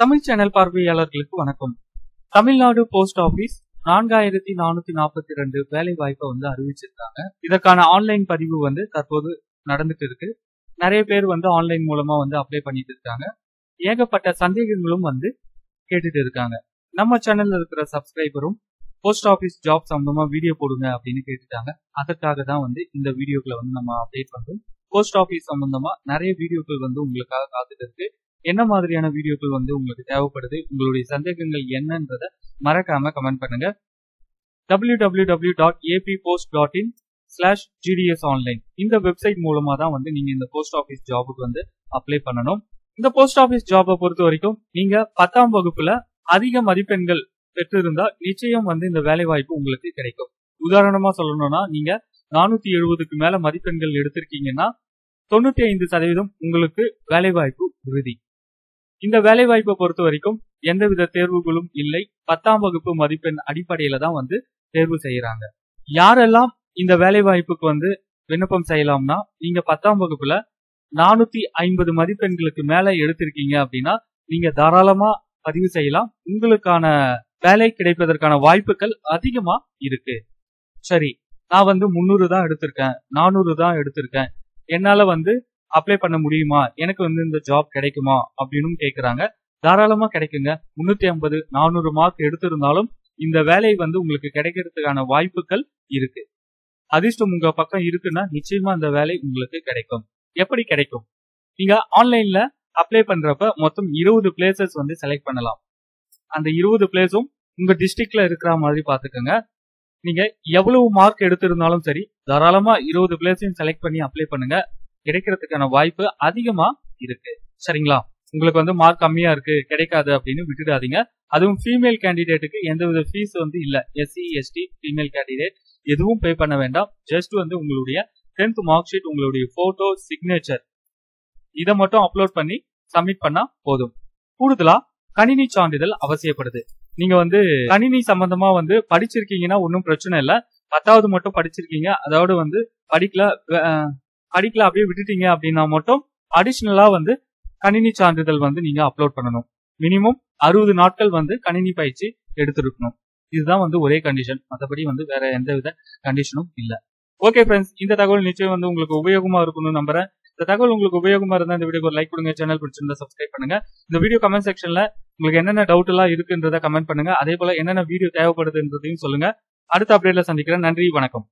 Tamil channel பார்வையாளர்களுக்கு வணக்கம். Tamil Nadu post office நான்காயிரத்தி நானூத்தி நாற்பத்தி ரெண்டு வேலை வாய்ப்பை வந்து அறிவிச்சிருக்காங்க. இதற்கான ஆன்லைன் பதிவு வந்து தற்போது நடந்துட்டு இருக்கு. நிறைய பேர் வந்து ஆன்லைன் மூலமா வந்து அப்ளை பண்ணிட்டு இருக்காங்க. ஏகப்பட்ட சந்தேகங்களும் வந்து கேட்டுட்டு இருக்காங்க. நம்ம சேனல்ல இருக்கிற சப்ஸ்கிரைபரும் போஸ்ட் ஆபீஸ் ஜாப் சம்பந்தமா வீடியோ போடுங்க அப்படின்னு கேட்டுட்டாங்க. அதற்காக தான் வந்து இந்த வீடியோக்களை வந்து நம்ம அப்டேட் பண்றோம். போஸ்ட் ஆபீஸ் சம்பந்தமா நிறைய வீடியோக்கள் வந்து உங்களுக்காக காத்துட்டு இருக்கு. என்ன மாதிரியான வீடியோக்கள் வந்து உங்களுக்கு தேவைப்படுது உங்களுடைய சந்தேகங்கள் என்னன்றத மறக்காம கமெண்ட் பண்ணுங்க. W W W dot AP post dot in slash GDS online இந்த வெப்சைட் மூலமா தான் வந்து நீங்க இந்த போஸ்ட் ஆஃபீஸ் ஜாபுக்கு வந்து அப்ளை பண்ணணும். இந்த போஸ்ட் ஆஃபீஸ் ஜாபை பொறுத்த வரைக்கும் நீங்க பத்தாம் வகுப்புல அதிக மதிப்பெண்கள் பெற்றிருந்தா நிச்சயம் வந்து இந்த வேலை வாய்ப்பு உங்களுக்கு கிடைக்கும். உதாரணமா சொல்லணும்னா நீங்க நானூத்தி எழுபதுக்கு மேல மதிப்பெண்கள் எடுத்திருக்கீங்கன்னா தொண்ணூத்தி ஐந்து சதவீதம் உங்களுக்கு வேலை வாய்ப்பு உறுதி. இந்த வேலை வாய்ப்பை பொறுத்த வரைக்கும் எந்தவித தேர்வுகளும் இல்லை. பத்தாம் வகுப்பு மதிப்பெண் அடிப்படையில தான் வந்து தேர்வு செய்யறாங்க. யாரெல்லாம் இந்த வேலை வாய்ப்புக்கு வந்து விண்ணப்பம் செய்யலாம்னா நீங்க பத்தாம் வகுப்புல நானூத்தி ஐம்பது மதிப்பெண்களுக்கு மேல எடுத்திருக்கீங்க அப்படின்னா நீங்க தாராளமா பதிவு செய்யலாம். உங்களுக்கான வேலை கிடைப்பதற்கான வாய்ப்புகள் அதிகமா இருக்கு. சரி நான் வந்து முன்னூறு தான் எடுத்திருக்கேன் நானூறு தான் எடுத்திருக்கேன். என்னால வந்து அப்ளை பண்ண முடியுமா? எனக்கு வந்து இந்த ஜாப் கிடைக்குமா? அப்படின்னு கேக்குறாங்க. தாராளமா கிடைக்குங்க. முன்னூத்தி ஐம்பது நானூறு மார்க் எடுத்திருந்தாலும் இந்த வேலை வந்து உங்களுக்கு கிடைக்கிறதுக்கான வாய்ப்புகள் இருக்கு. அதிர்ஷ்டம் உங்க பக்கம் இருக்குன்னா நிச்சயமா இந்த வேலை உங்களுக்கு கிடைக்கும். எப்படி கிடைக்கும்? நீங்க ஆன்லைன்ல அப்ளை பண்றப்ப மொத்தம் இருபது பிளேசஸ் வந்து செலக்ட் பண்ணலாம். அந்த இருபது பிளேஸும் உங்க டிஸ்ட்ரிக்ட்ல இருக்கிற மாதிரி பாத்துக்கோங்க நீங்க எவ்வளவு மார்க் எடுத்திருந்தாலும் சரி தாராளமா இருபது பிளேஸையும் செலக்ட் பண்ணி அப்ளை பண்ணுங்க. கிடைக்கிறதுக்கான வாய்ப்பு அதிகமா இருக்கு. சரிங்களா? உங்களுக்கு வந்து மார்க் கம்மியா இருக்கு கிடைக்காது அப்படின்னு விட்டுடாதீங்க. அதுவும் ஃபீமேல் கேண்டிடேட்டுக்கு எந்தவித ஃபீஸ் வந்து இல்ல. எஸ்சி எஸ்டி ஃபீமேல் கேண்டிடேட் எதுவும் பே பண்ண வேண்டாம். ஜஸ்ட் வந்து உங்களுடைய டென்த் மார்க் ஷீட் உங்களுடைய போட்டோ சிக்னேச்சர் இதை மட்டும் அப்லோட் பண்ணி சப்மிட் பண்ணா போதும். கூடுதலா கணினி சான்றிதழ் அவசியப்படுது. நீங்க வந்து கணினி சம்பந்தமா வந்து படிச்சிருக்கீங்கன்னா ஒன்றும் பிரச்சனை இல்ல. பத்தாவது மட்டும் படிச்சிருக்கீங்க. அதோட வந்து படிக்கல படிக்கல அப்படியே விட்டுட்டீங்க அப்படின்னா மட்டும் அடிஷ்னலா வந்து கணினி சான்றிதழ் வந்து நீங்க அப்லோட் பண்ணணும். மினிமம் அறுபது நாட்கள் வந்து கணினி பயிற்சி எடுத்திருக்கணும். இதுதான் வந்து ஒரே கண்டிஷன் மற்றபடி வந்து வேற எந்த வித கண்டிஷனும் இல்ல. ஓகே ஃப்ரெண்ட்ஸ் இந்த தகவல் நிச்சயம் வந்து உங்களுக்கு உபயோகமா இருக்கும்னு நம்புறேன். இந்த தகவல் உங்களுக்கு உபயோகமா இருந்தா இந்த வீடியோக்கு ஒரு லைக் கொடுங்க சேனல் பிடிச்சிருந்தா சப்ஸ்கிரைப் பண்ணுங்க. இந்த வீடியோ கமெண்ட் செக்ஷன்ல உங்களுக்கு என்னென்ன டவுட் எல்லாம் இருக்குன்றத கமெண்ட் பண்ணுங்க. அதே போல என்னென்ன வீடியோ தேவைப்படுதுன்றதையும் சொல்லுங்க. அடுத்த அப்டேட்ல சந்திக்கிறேன். நன்றி வணக்கம்.